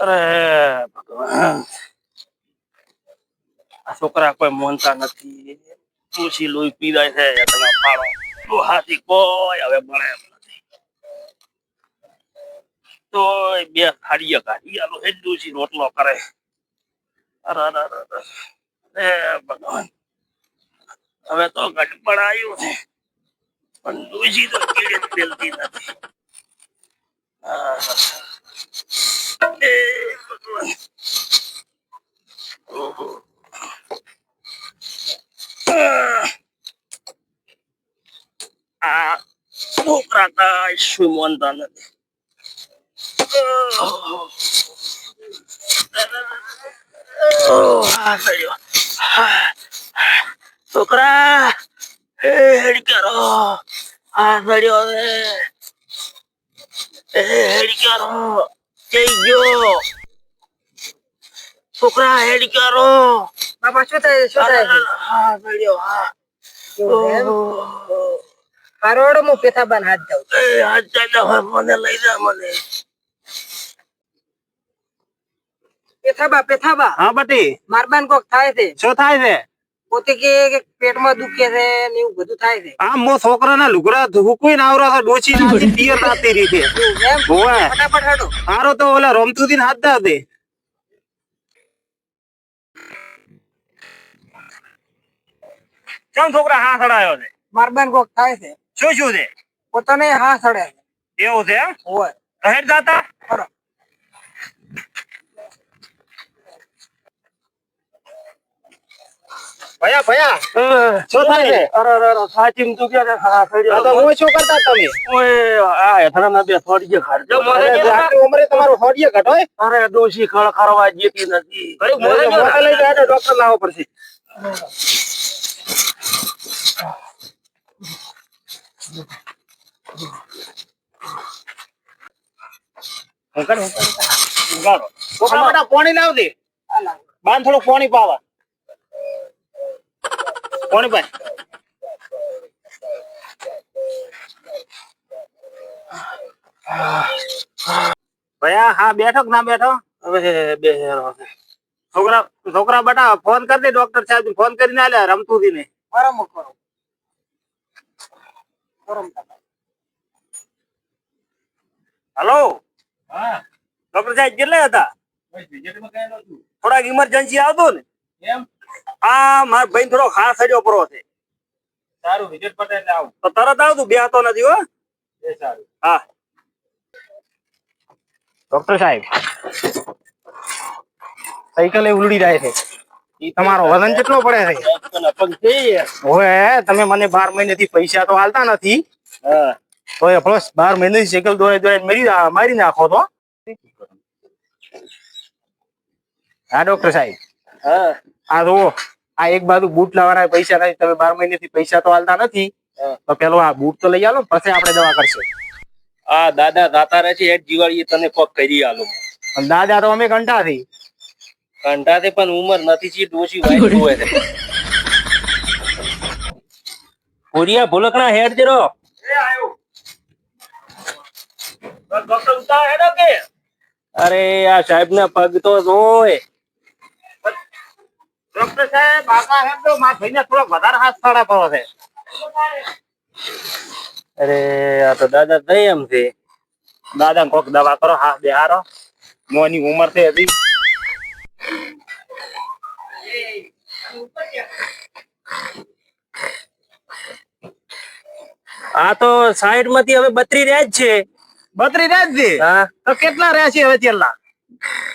અરે, ભગવાન. આ છોકરા કોઈ મોનતા નથી. તુલસી લોહી પીરાય છે, એકલા પાડો લોહાથી કોઈ હવે મળે એમ નથી. તો બે થાળીએ કાઢી આલો એ તુલસી રોટલો કરે. અરે અરે અરે. ભગવાન. હવે તો ગટપણ આવ્યું છે. પણ તુલસી તો કીડે પેલતી નથી. આહ. એ ભગવાન ઓહો. આહ. આ છોકરા કાંઈ શું માનતા નથી ઓહ. ઓહ, આ થયો. હા. છોકરા એ હેડ કરો આ થયો છે એ હેડ કરો જઈ ગયો છોકરા હેડ કરો બાપા શું થાય શું થાય? હા થયો હા. હારોડ હું પેથાબાન હાથ દઉં એ હાથ જાય મને લઈ જા મને પેથાબા પેથાબા હા બટી મારબાન કોક થાય છે શું થાય છે પોતે કે કે પેટમાં દુખે છે ને એવું બધું થાય છે. આમ મો છોકરાના લુગડા હુકુઈ આવરો છે ડોસી નાથી પિયર રાતી રીતે. એવું છે એમ? હોવે. ફટાફટ હાડો. હારો તો ઓલા રમતુદી હાથ દા દે. કેમ છોકરા હા સડાયો છે? મારબાન કોક થાય છે. શું શું છે? પોતાને હા સડે છે. એવું છે એમ? હોય હેડ જાતા? ભયા ભયા. શું થાય છે? અરે અરે અરે સાચી તું કે આ તો હું શું કરતા તમે? ઓય આ હેઠળના બે થોડી ખાડજો જો આટલી ઉંમરે તમારું હોડિયે ઘટોય અરે દોશી ખળ ખરવા જેતી નથી. મોઢે મોઢે લઈ જાય ડોક્ટર લાવવો પડશે પાણી લાવ દે. બાન થોડું પાણી પાવા. પાણી પાય ભયા હા બેઠો કે ના બેઠો હવે બે હેરો છે છોકરા છોકરા બેટા ફોન કરી દે ડોક્ટર સાહેબ ફોન કરીને આલે રમતુદી ને ગરમ કરો ગરમ કરો. હલો ડોક્ટર સાહેબ કેટલે હતા થોડાક ઇમરજન્સી આવતો ને આ મારા ભાઈ થોડો ખાસ હજો પરો છે. સારું વિજય પટેલ આવું. તો તરત આવતું બે તો નથી હો. એ સારું. હા. ડોક્ટર સાહેબ સાયકલ એ ઉલડી જાય છે. તમારો વજન કેટલો પડે છે? હવે તમે મને બાર મહિનેથી પૈસા તો હાલતા નથી. હા. તો એ પ્લસ બાર મહિનેથી સાયકલ દોડે દોડે મારી મારી નાખો તો. હા ડોક્ટર સાહેબ. હા. આ જુઓ આ એક બાજુ બૂટ લાવવાના પૈસા નથી તમે બાર મહિનેથી પૈસા તો હાલતા નથી. તો પેલો આ બૂટ તો લઈ આલો પછી આપણે દવા કરશે. આ દાદા દાતા રહે છે એક દિવાળી તને કોક કરી આલો પણ દાદા તો અમે ઘંટા થી કંટાતે પણ ઉંમર નથી છે ડોશી વાઈટ હોય છે. ઓરિયા ભૂલકણા હેડ જરો ડોક્ટર હેડો કે અરે આ સાહેબ ના પગ તો જોય ડોક્ટર સાહેબ આકા સાહેબ તો મારા ભાઈને થોડો વધારે હાથ સાડા પડો છે. અરે આ તો દાદા થઈ એમ છે. દાદા કોક દવા કરો હા બેહારો. મોની ઉંમર છે હજી. આ તો સાઈડમાંથી હવે બત્રી રહ્યા જ છે. બત્રી રાત છે? હા. તો કેટલા રહ્યા છે હવે તેલના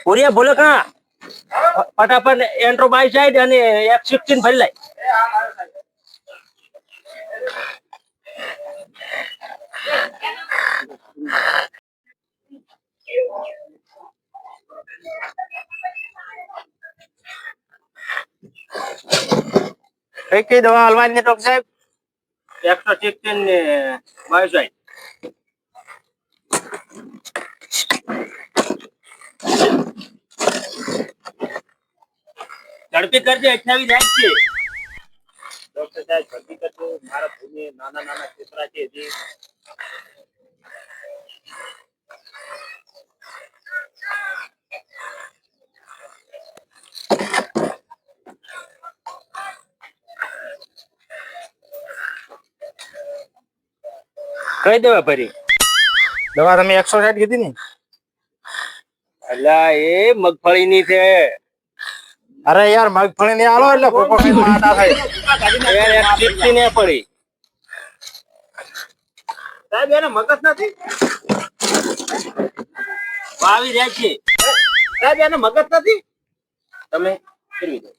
ઓરિયા ભૂલકણા ફટાફટ એન્ટ્રો બાય સાઈડ અને એક સિક્સટીન ભરી લાય કઈ કઈ દવા હલવાની ડોક્ટર સાહેબ? એકસો સિક્સટીન ને બાય સાઈડ ઝડપી કરજો અઠ્યાવીસ લાખ છે. ડોક્ટર સાહેબ ઝડપી કરજો. મારા ભૂમિ નાના નાના છોકરા છે હજી કઈ દવા ફરી દવા તમે એકસો સાઠ કીધી ને? એટલે એ મગફળીની છે. અરે યાર મગફળી ને આલો એટલે પોપો માટા થાય. યાર એક ચીપથી ને પડી. સાહેબ એને મગજ નથી? વાવી રહ્યા છે. સાહેબ એને મગજ નથી? તમે ફેરવી દો.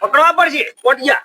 પકડવા પડશે પોટિયા.